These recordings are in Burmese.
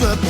the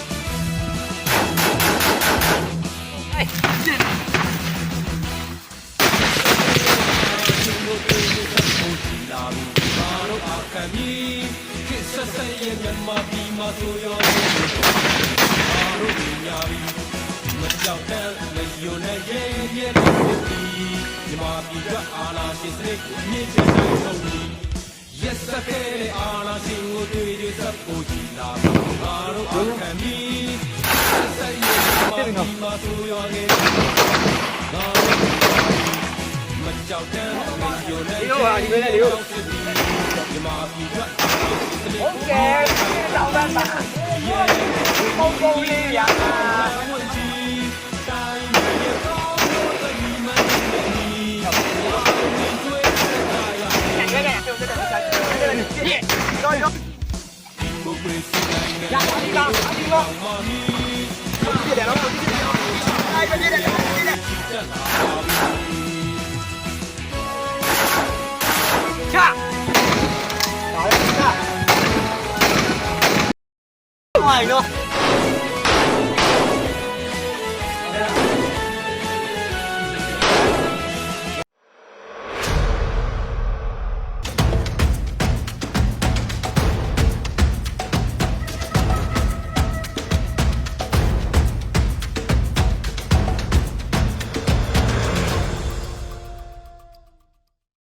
အခမ်းကြီးခစ်ဆက်ဆက်ရဲ့မြန်မာပြည်မှာဆိုရောမာတို့ညာပြီမကြောက်တဲ့မယုံနဲ့ရဲ့ရဲ့ဖြစ်ပြီးမြန်မာပြည်ကအာလာရှင်စနစ်ကိုမြင့်တင်နိုင်ဆုံးပြီး Yes စတဲ့အာလာရှင်ကိုတွေ့တွေ့စပ်ဖို့ကြည်လာပြီမာတို့အခမ်းကြီးဆက်ဆက်ရဲ့မြန်မာပြည်မှာဆိုရောငယ်မာတို့မကြောက်တဲ့မယုံနဲ့ဒီလိုပါဒီပဲလေဒီလိုမြန်မာပြည်ကဟုတ်ကဲ့တောင်းတမ်းပါပုံပုံလေးရတာတော်ရောကိုပရိ OK，你找办法。好，不容啊。哎，兄弟俩，就在这儿，就在这儿。耶，高一点。亚光，亚光，亚光。来，快点，来，快点，来，快点。